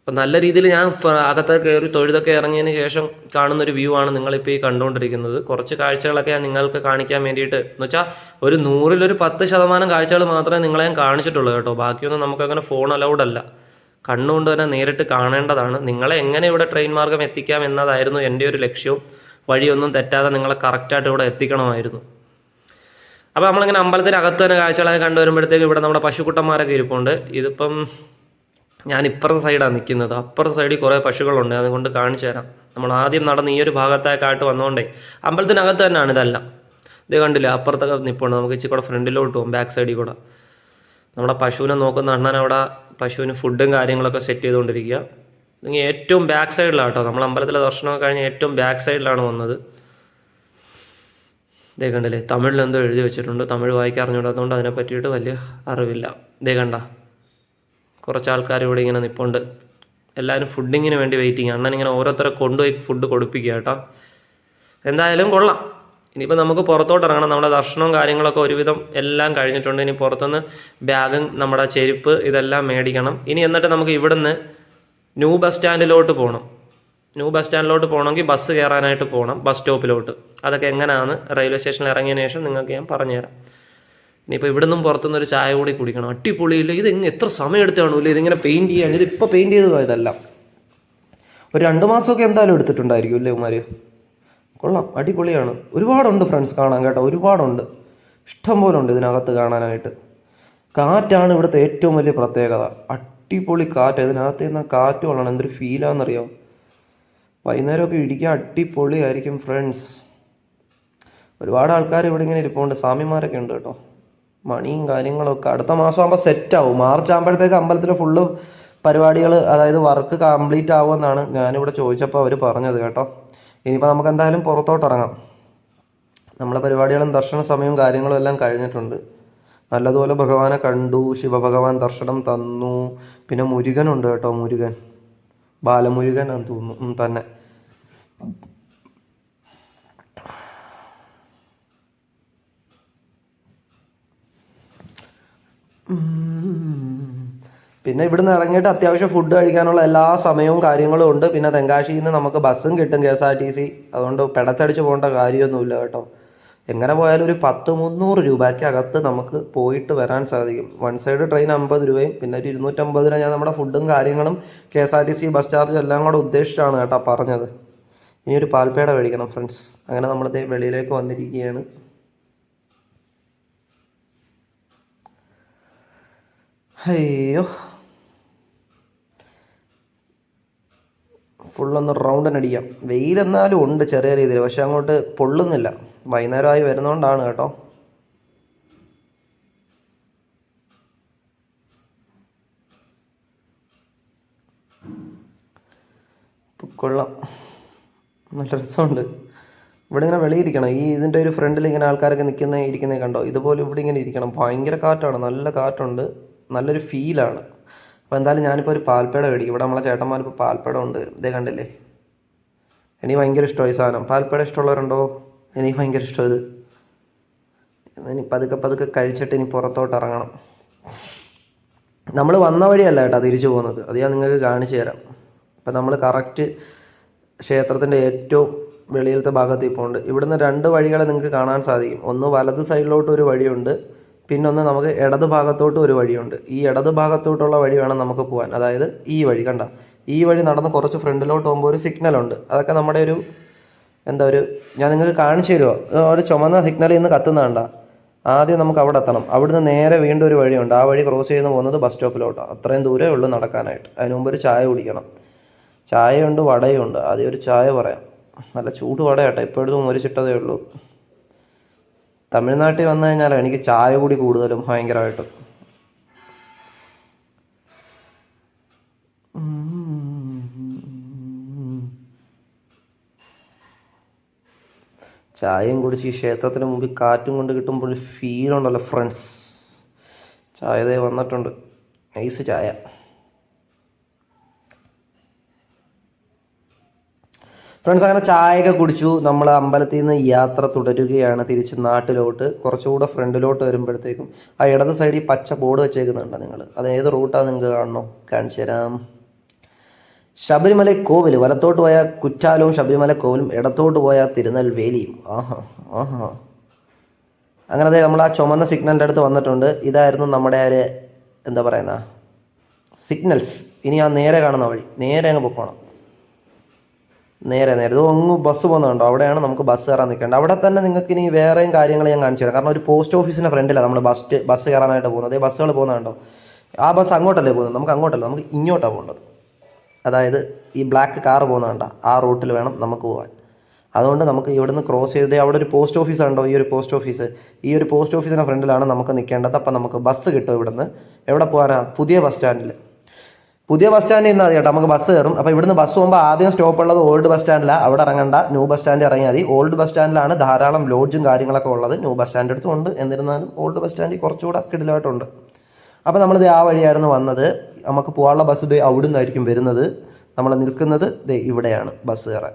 അപ്പം നല്ല രീതിയിൽ ഞാൻ അകത്ത് കയറി തൊഴുതൊക്കെ ഇറങ്ങിയതിന് ശേഷം കാണുന്ന ഒരു വ്യൂ ആണ് നിങ്ങളിപ്പോൾ ഈ കണ്ടുകൊണ്ടിരിക്കുന്നത് കുറച്ച് കാഴ്ചകളൊക്കെ ഞാൻ നിങ്ങൾക്ക് കാണിക്കാൻ വേണ്ടിയിട്ട് എന്ന് വെച്ചാൽ ഒരു നൂറിലൊരു പത്ത് ശതമാനം കാഴ്ചകൾ മാത്രമേ നിങ്ങളെ ഞാൻ കാണിച്ചിട്ടുള്ളൂ കേട്ടോ. ബാക്കിയൊന്നും നമുക്കങ്ങനെ ഫോൺ അലൗഡ് അല്ല. കണ്ണുകൊണ്ട് തന്നെ നേരിട്ട് കാണേണ്ടതാണ്. നിങ്ങളെ എങ്ങനെ ഇവിടെ ട്രെയിൻ മാർഗം എത്തിക്കാം എന്നതായിരുന്നു എന്റെ ഒരു ലക്ഷ്യവും. വഴിയൊന്നും തെറ്റാതെ നിങ്ങളെ കറക്റ്റായിട്ട് ഇവിടെ എത്തിക്കണമായിരുന്നു. അപ്പോൾ നമ്മളിങ്ങനെ അമ്പലത്തിനകത്ത് തന്നെ കാഴ്ചകളൊക്കെ കണ്ടുവരുമ്പോഴത്തേക്ക് ഇവിടെ നമ്മുടെ പശുക്കുട്ടന്മാരൊക്കെ ഇരിപ്പുണ്ട്. ഇതിപ്പം ഞാൻ ഇപ്പുറത്തെ സൈഡാണ് നിൽക്കുന്നത്. അപ്പുറത്തെ സൈഡിൽ കുറേ പശുക്കളുണ്ട്. അതുകൊണ്ട് കാണിച്ചു തരാം. നമ്മൾ ആദ്യം നടന്ന് ഈ ഒരു ഭാഗത്തേക്കായിട്ട് വന്നുകൊണ്ടേ അമ്പലത്തിനകത്ത് തന്നെയാണ് ഇതെല്ലാം. ഇത് കണ്ടില്ല? അപ്പുറത്തൊക്കെ നിൽപ്പുണ്ട് നമുക്ക് ഇച്ചിരി കൂടെ ഫ്രണ്ടിലോട്ട് പോകും ബാക്ക് സൈഡിൽ കൂടെ. നമ്മുടെ പശുവിനെ നോക്കുന്ന അണ്ണൻ അവിടെ പശുവിന് ഫുഡും കാര്യങ്ങളൊക്കെ സെറ്റ് ചെയ്തുകൊണ്ടിരിക്കുക. ഇങ്ങനെ ഏറ്റവും ബാക്ക് സൈഡിലാണ് കേട്ടോ. നമ്മൾ അമ്പലത്തിലെ ദർശനമൊക്കെ കഴിഞ്ഞ് ഏറ്റവും ബാക്ക് സൈഡിലാണ് വന്നത്. ഇതേ കണ്ടില്ലേ തമിഴിൽ എന്തോ എഴുതി വെച്ചിട്ടുണ്ട്. തമിഴ് വായിക്കാൻ അറിഞ്ഞൂടാത്തതുകൊണ്ട് അതിനെ പറ്റിയിട്ട് വലിയ അറിവില്ല. ഇതേ കണ്ട കുറച്ച് ആൾക്കാർ ഇവിടെ ഇങ്ങനെ നിൽപ്പുണ്ട് എല്ലാവരും ഫുഡിങ്ങിന് വേണ്ടി വെയിറ്റിംഗ് അണ്ണൻ ഇങ്ങനെ ഓരോരുത്തരെ കൊണ്ടുപോയി ഫുഡ് കൊടുപ്പിക്കുക കേട്ടോ. എന്തായാലും കൊള്ളാം. ഇനിയിപ്പോൾ നമുക്ക് പുറത്തോട്ട് ഇറങ്ങണം. നമ്മുടെ ദർശനവും കാര്യങ്ങളൊക്കെ ഒരുവിധം എല്ലാം കഴിഞ്ഞിട്ടുണ്ട്. ഇനി പുറത്തുനിന്ന് ബാഗും നമ്മുടെ ചെരുപ്പ് ഇതെല്ലാം മേടിക്കണം. ഇനി എന്നിട്ട് നമുക്ക് ഇവിടുന്ന് ന്യൂ ബസ് സ്റ്റാൻഡിലോട്ട് പോകണം ന്യൂ ബസ് സ്റ്റാൻഡിലോട്ട് പോകണമെങ്കിൽ ബസ് കയറാനായിട്ട് പോകണം ബസ് സ്റ്റോപ്പിലോട്ട്. അതൊക്കെ എങ്ങനെയാണ് റെയിൽവേ സ്റ്റേഷനിൽ ഇറങ്ങിയതിന് ശേഷം നിങ്ങൾക്ക് ഞാൻ പറഞ്ഞുതരാം. ഇനിയിപ്പോൾ ഇവിടുന്നും പുറത്തുനിന്ന് ഒരു ചായ കൂടി കുടിക്കണം. അടിപൊളിയില്ല? ഇത് എങ്ങനെ എത്ര സമയം എടുത്താണല്ലോ ഇതിങ്ങനെ പെയിന്റ് ചെയ്യാൻ? ഇത് ഇപ്പോൾ പെയിന്റ് ചെയ്തതാണ് ഇതെല്ലാം. ഒരു രണ്ട് മാസമൊക്കെ എന്തായാലും എടുത്തിട്ടുണ്ടായിരിക്കും അല്ലേ ഉമാര് കൊള്ളാം അടിപൊളിയാണ്. ഒരുപാടുണ്ട് ഫ്രണ്ട്സ് കാണാൻ കേട്ടോ ഒരുപാടുണ്ട്. ഇഷ്ടം പോലെ ഉണ്ട് ഇതിനകത്ത് കാണാനായിട്ട്. കാറ്റാണ് ഇവിടുത്തെ ഏറ്റവും വലിയ പ്രത്യേകത. അടിപൊളി കാറ്റ്. അതിനകത്ത് നിന്ന് കാറ്റ് കൊള്ളണം എന്തൊരു ഫീലാണെന്നറിയോ വൈകുന്നേരമൊക്കെ ഇടിക്കാൻ അടിപൊളിയായിരിക്കും ഫ്രണ്ട്സ് ഒരുപാട് ആൾക്കാർ ഇവിടെ ഇങ്ങനെ ഇരിപ്പുണ്ട്. സ്വാമിമാരൊക്കെ ഉണ്ട് കേട്ടോ. മണിയും കാര്യങ്ങളൊക്കെ അടുത്ത മാസം ആകുമ്പോൾ സെറ്റ് ആവും. മാർച്ച് ആകുമ്പോഴത്തേക്ക് അമ്പലത്തിൽ ഫുള്ള് പരിപാടികൾ അതായത് വർക്ക് കംപ്ലീറ്റ് ആവുമെന്നാണ് ഞാനിവിടെ ചോദിച്ചപ്പോൾ അവർ പറഞ്ഞത് കേട്ടോ. ഇനിയിപ്പോൾ നമുക്ക് എന്തായാലും പുറത്തോട്ട് ഇറങ്ങാം. നമ്മളെ പരിപാടികളും ദർശന സമയവും കാര്യങ്ങളും എല്ലാം കഴിഞ്ഞിട്ടുണ്ട്. നല്ലതുപോലെ ഭഗവാനെ കണ്ടു ശിവഭഗവാൻ ദർശനം തന്നു. പിന്നെ മുരുകനുണ്ട് കേട്ടോ മുരുകൻ. ബാലമുരുകൻ എന്ന് തോന്നുന്നു തന്നെ. പിന്നെ ഇവിടുന്ന് ഇറങ്ങിയിട്ട് അത്യാവശ്യം ഫുഡ് കഴിക്കാനുള്ള എല്ലാ സമയവും കാര്യങ്ങളും ഉണ്ട്. പിന്നെ തെങ്കാശിയിൽ നിന്ന് നമുക്ക് ബസ്സും കിട്ടും K S R T C. അതുകൊണ്ട് പെടച്ചടിച്ച് പോകേണ്ട കാര്യമൊന്നുമില്ല കേട്ടോ. എങ്ങനെ പോയാലും ഒരു പത്ത് മുന്നൂറ് രൂപയ്ക്ക് അകത്ത് നമുക്ക് പോയിട്ട് വരാൻ സാധിക്കും. വൺ സൈഡ് ട്രെയിൻ അമ്പത് രൂപയും പിന്നെ ഒരു ഇരുന്നൂറ്റമ്പത് രൂപ ഞാൻ നമ്മുടെ ഫുഡും കാര്യങ്ങളും K S R T C bus charge എല്ലാം കൂടെ ഉദ്ദേശിച്ചാണ് കേട്ടോ പറഞ്ഞത്. ഇനി ഒരു പാൽപ്പേട മേടിക്കണം ഫ്രണ്ട്സ് അങ്ങനെ നമ്മളിതേ വെളിയിലേക്ക് വന്നിരിക്കുകയാണ്. അയ്യോ. ഫുള്ളൊന്ന് റൗണ്ടിന് അടിക്കാം. വെയിലെന്നാലും ഉണ്ട് ചെറിയ രീതിയിൽ പക്ഷെ അങ്ങോട്ട് പൊള്ളുന്നില്ല. വൈകുന്നേരമായി വരുന്നതുകൊണ്ടാണ് കേട്ടോ. കൊള്ളാം. നല്ല രസമുണ്ട്. ഇവിടെ ഇങ്ങനെ വെളിയിരിക്കണം. ഈ ഇതിന്റെ ഒരു ഫ്രണ്ടിൽ ഇങ്ങനെ ആൾക്കാരൊക്കെ നിൽക്കുന്ന ഇരിക്കുന്നത് കണ്ടോ? ഇതുപോലെ ഇവിടെ ഇങ്ങനെ ഇരിക്കണം. ഭയങ്കര കാറ്റാണ്. നല്ല കാറ്റുണ്ട്. നല്ലൊരു ഫീലാണ് അപ്പോൾ എന്തായാലും ഞാനിപ്പോൾ ഒരു പാൽപ്പേട മേടിക്കും. ഇവിടെ നമ്മളെ ചേട്ടന്മാരിപ്പോൾ പാൽപ്പേട ഉണ്ട് ഇതേ കണ്ടില്ലേ? എനിക്ക് ഭയങ്കര ഇഷ്ടമായി സാധനം. പാൽപ്പേട ഇഷ്ടമുള്ളവരുണ്ടോ? എനിക്ക് ഭയങ്കര ഇഷ്ടമത് ഇനി പതുക്കെ പതുക്കെ കഴിച്ചിട്ട് ഇനി പുറത്തോട്ട് ഇറങ്ങണം. നമ്മൾ വന്ന വഴിയല്ല കേട്ടോ തിരിച്ചു പോകുന്നത്. അത് ഞാൻ നിങ്ങൾക്ക് കാണിച്ചു തരാം. അപ്പം നമ്മൾ കറക്റ്റ് ക്ഷേത്രത്തിന്റെ ഏറ്റവും വെളിയിലത്തെ ഭാഗത്ത് ഇപ്പോൾ ഉണ്ട്. ഇവിടുന്ന് രണ്ട് വഴികളെ നിങ്ങൾക്ക് കാണാൻ സാധിക്കും. ഒന്ന് വലത് സൈഡിലോട്ട് ഒരു വഴിയുണ്ട്. പിന്നെ ഒന്ന് നമുക്ക് ഇടത് ഭാഗത്തോട്ട് ഒരു വഴിയുണ്ട്. ഈ ഇടത് ഭാഗത്തോട്ടുള്ള വഴി വേണം നമുക്ക് പോകാൻ. അതായത് ഈ വഴി. കണ്ട? ഈ വഴി നടന്ന് കുറച്ച് ഫ്രണ്ടിലോട്ട് പോകുമ്പോൾ ഒരു സിഗ്നലുണ്ട് അതൊക്കെ നമ്മുടെ ഒരു എന്താ ഒരു ഞാൻ നിങ്ങൾക്ക് കാണിച്ചു തരുമോ ഒരു ചുമന്ന സിഗ്നലിൽ നിന്ന് കത്തുന്നതാണ്ട. ആദ്യം നമുക്ക് അവിടെ എത്തണം. അവിടുന്ന് നേരെ വീണ്ടും ഒരു വഴിയുണ്ട്. ആ വഴി ക്രോസ് ചെയ്ത് പോകുന്നത് ബസ് സ്റ്റോപ്പിലോട്ടാണ് അത്രയും ദൂരമേ ഉള്ളൂ നടക്കാനായിട്ട്. അതിന് മുമ്പ് ഒരു ചായ കുടിക്കണം. ചായയുണ്ട് വടയുണ്ട്. ആദ്യം ഒരു ചായ പറയാം. നല്ല ചൂട് വടയാട്ടെ. ഇപ്പോഴും മുരിച്ചിട്ടതേ ഉള്ളൂ. തമിഴ്നാട്ടിൽ വന്നു കഴിഞ്ഞാൽ എനിക്ക് ചായ കൂടി കൂടുതലും ഭയങ്കരമായിട്ടും. ചായയും കുടിച്ച് ഈ ക്ഷേത്രത്തിന് മുമ്പിൽ കാറ്റും കൊണ്ട് കിട്ടുമ്പോൾ ഫീൽ ഉണ്ടല്ലോ ഫ്രണ്ട്സ് ചായ ദേ വന്നിട്ടുണ്ട്. നൈസ് ചായ. ഫ്രണ്ട്സ് അങ്ങനെ ചായയൊക്കെ കുടിച്ചു. നമ്മൾ അമ്പലത്തിൽ നിന്ന് യാത്ര തുടരുകയാണ്. തിരിച്ച് നാട്ടിലോട്ട് കുറച്ചുകൂടെ ഫ്രണ്ടിലോട്ട് വരുമ്പോഴത്തേക്കും ആ ഇടത് സൈഡിൽ പച്ച ബോർഡ് വെച്ചേക്കുന്നുണ്ട് നിങ്ങൾ അത് ഏത് റൂട്ടാണ് നിങ്ങൾക്ക് കാണണോ? കാണിച്ചു തരാം ശബരിമല കോവിൽ വലത്തോട്ട് പോയ കുറ്റാലവും ശബരിമല കോവിലും ഇടത്തോട്ട് പോയ തിരുനെൽവേലിയും ആഹാ ആഹാ. അങ്ങനെ ദേ നമ്മൾ ആ ചുമന്ന സിഗ്നലിന്റെ അടുത്ത് വന്നിട്ടുണ്ട്. ഇതായിരുന്നു നമ്മുടെ ഒരു എന്താ പറയുന്ന സിഗ്നൽസ്. ഇനി ആ നേരെ കാണുന്ന വഴി നേരെ അങ്ങ് പോകണം നേരെ നേരെ. ഇത് അങ്ങ് ബസ് പോകുന്നുണ്ടോ അവിടെയാണ് നമുക്ക് ബസ് കയറാൻ നിൽക്കേണ്ടത്. അവിടെ തന്നെ നിങ്ങൾക്ക് ഇനി വേറെയും കാര്യങ്ങൾ ഞാൻ കാണിച്ചു തരാം. കാരണം ഒരു പോസ്റ്റ് ഓഫീസിന്റെ ഫ്രണ്ടിലാണ് നമ്മൾ ബസ് ബസ് കയറാനായിട്ട് പോകുന്നത്. അതേ ബസ്സുകൾ പോകുന്നുണ്ടോ ആ ബസ് അങ്ങോട്ടല്ലേ പോകുന്നത്? നമുക്ക് അങ്ങോട്ടല്ല നമുക്ക് ഇങ്ങോട്ടാണ് പോകേണ്ടത്. അതായത് ഈ ബ്ലാക്ക് കാർ പോകുന്ന പോകുന്നുണ്ട ആ റൂട്ടിൽ വേണം നമുക്ക് പോകാൻ അതുകൊണ്ട് നമുക്ക് ഇവിടുന്ന് ക്രോസ് ചെയ്ത് അവിടെ ഒരു പോസ്റ്റ് ഓഫീസ് ഉണ്ടോ ഈ ഒരു പോസ്റ്റ് ഓഫീസ് ഈ ഒരു പോസ്റ്റ് ഓഫീസിന്റെ ഫ്രണ്ടിലാണ് നമുക്ക് നിൽക്കേണ്ടത് അപ്പം നമുക്ക് ബസ് കിട്ടും ഇവിടുന്ന്. എവിടെ പോകാനാ പുതിയ ബസ് സ്റ്റാൻഡിൽ പുതിയ ബസ് സ്റ്റാൻഡിൽ നിന്നാൽ കേട്ടോ. നമുക്ക് ബസ് കയറും അപ്പോൾ ഇവിടുന്ന് ബസ് പോകുമ്പോൾ ആദ്യം സ്റ്റോപ്പ് ഉള്ളത് ഓൾഡ് ബസ് സ്റ്റാൻഡിലാണ് അവിടെ ഇറങ്ങണ്ട. ന്യൂ ബസ് സ്റ്റാൻഡിൽ ഇറങ്ങിയാൽ മതി. ഓൾഡ് ബസ് സ്റ്റാൻഡിലാണ് ധാരാളം ലോഡ്ജും കാര്യങ്ങളൊക്കെ ഉള്ളത്. ന്യൂ ബസ് സ്റ്റാൻഡ് അടുത്തുണ്ട് എന്നിരുന്നാലും ഓൾഡ് ബസ് സ്റ്റാൻഡിൽ കുറച്ചുകൂടെ കിടിലായിട്ടുണ്ട് അപ്പോൾ നമ്മളിത് ആ വഴിയായിരുന്നു വന്നത്. നമുക്ക് പോകാനുള്ള ബസ് ഇത് അവിടെ നിന്നായിരിക്കും വരുന്നത്. നമ്മൾ നിൽക്കുന്നത് ദേ ഇവിടെയാണ് ബസ് കയറാൻ.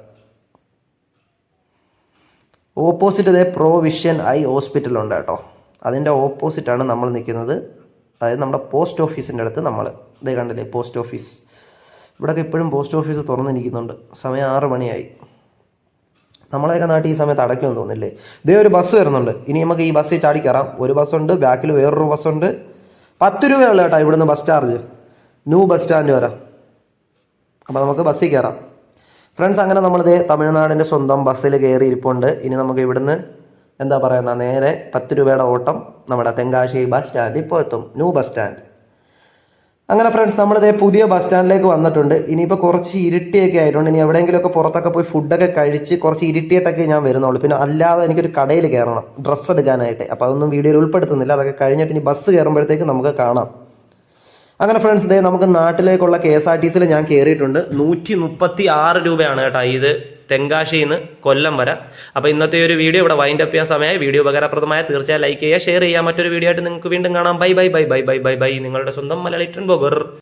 ഓപ്പോസിറ്റ് ഇതേ പ്രൊവിഷ്യൻ ഐ ഹോസ്പിറ്റൽ ഉണ്ട് കേട്ടോ. അതിന്റെ ഓപ്പോസിറ്റാണ് നമ്മൾ നിൽക്കുന്നത്. അതായത് നമ്മുടെ പോസ്റ്റ് ഓഫീസിന്റെ അടുത്ത് നമ്മൾ ഇതേ കണ്ടില്ലേ പോസ്റ്റ് ഓഫീസ് ഇവിടെയൊക്കെ ഇപ്പോഴും പോസ്റ്റ് ഓഫീസ് തുറന്നിരിക്കുന്നുണ്ട് സമയം ആറ് മണിയായി. നമ്മളെയൊക്കെ നാട്ടിൽ ഈ സമയത്ത് അടയ്ക്കുമെന്ന് തോന്നില്ലേ ഇതേ ഒരു ബസ് വരുന്നുണ്ട്. ഇനി നമുക്ക് ഈ ബസ്സിൽ ചാടി കയറാം. ഒരു ബസ്സുണ്ട് ബാക്കിൽ വേറൊരു ബസ്സുണ്ട് പത്ത് രൂപയുള്ള കേട്ടോ ഇവിടുന്ന് bus charge new bus stand വരാം. അപ്പോൾ നമുക്ക് ബസ്സിൽ കയറാം. ഫ്രണ്ട്സ് അങ്ങനെ നമ്മളിത് തമിഴ്നാടിന്റെ സ്വന്തം ബസ്സിൽ കയറി ഇരിപ്പുണ്ട്. ഇനി നമുക്ക് ഇവിടുന്ന് എന്താ പറയുന്ന നേരെ പത്ത് രൂപയുടെ ഓട്ടം നമ്മുടെ തെങ്കാശി ബസ് സ്റ്റാൻഡ് ഇപ്പോൾ എത്തും. New bus stand. അങ്ങനെ ഫ്രണ്ട്സ് നമ്മളിത് പുതിയ ബസ് സ്റ്റാൻഡിലേക്ക് വന്നിട്ടുണ്ട്. ഇനിയിപ്പോൾ കുറച്ച് ഇരുട്ടിയൊക്കെ ആയിട്ടുണ്ട്. ഇനി എവിടെയെങ്കിലുമൊക്കെ പുറത്തൊക്കെ പോയി ഫുഡൊക്കെ കഴിച്ച് കുറച്ച് ഇരുട്ടിയിട്ടൊക്കെ ഞാൻ വരുന്നുള്ളൂ. പിന്നെ അല്ലാതെ എനിക്കൊരു കടയിൽ കയറണം ഡ്രസ്സ് എടുക്കാനായിട്ട്. അപ്പോൾ അതൊന്നും വീഡിയോയിൽ ഉൾപ്പെടുത്തുന്നില്ല. അതൊക്കെ കഴിഞ്ഞിട്ട് ഇനി ബസ് കയറുമ്പോഴത്തേക്ക് നമുക്ക് കാണാം. അങ്ങനെ ഫ്രണ്ട്സ് ഇതേ നമുക്ക് നാട്ടിലേക്കുള്ള കെ എസ് ആർ ടി സിയിൽ ഞാൻ കയറിയിട്ടുണ്ട് നൂറ്റി മുപ്പത്തി ആറ് രൂപയാണ് കേട്ടോ ഇത് തെങ്കാശിയിൽ നിന്ന് കൊല്ലം വരെ. അപ്പോൾ ഇന്നത്തെ ഒരു വീഡിയോ ഇവിടെ വൈൻഡ് അപ്പ് ചെയ്യാൻ സമയമായി. വീഡിയോ ഉപകാരപ്രദമായ തീർച്ചയായും ലൈക്ക് ചെയ്യുക ഷെയർ ചെയ്യുക. മറ്റൊരു വീഡിയോ ആയിട്ട് നിങ്ങൾക്ക് വീണ്ടും കാണാം. Bye bye bye bye bye bye bye നിങ്ങളുടെ സ്വന്തം മലയാളി ട്രൻ ബോഗർ